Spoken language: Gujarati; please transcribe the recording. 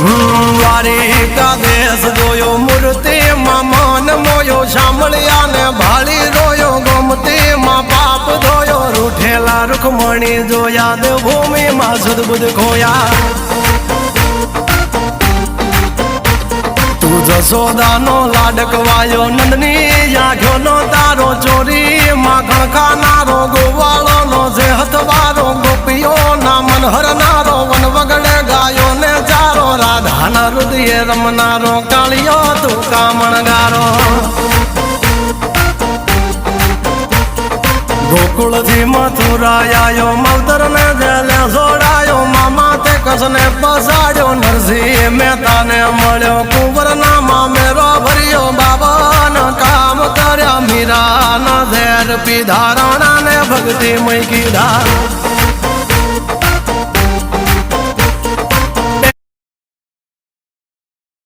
દ્વારિકા દેશ જોયો મૂર્તિ માં માન મોયો સાંભળ્યા ને ભાળી રોયો, ગમતી માં પાપ ધોયો, રૂઠેલા રૂખમણી જોયા દેવભૂમિ માં સદબુદ્ધ ખોયા. તું જસોદાનો લાડકવાયો, નંદની આંખોનો રાધાના રમનારો કાળિયો, તું કામણગારો ગોકુળથી મથુરા આવ્યો મવતર ને જેલે જોડાયો, મામા તે કસને પસાડ્યો, નરસિંહ મહેતાને મળ્યો, કુંવરના મામેરો ભર્યો બાબા કામ કર્યા, મીરાના ઝેર પીધા, રાણાને ભક્તિ મય કીધા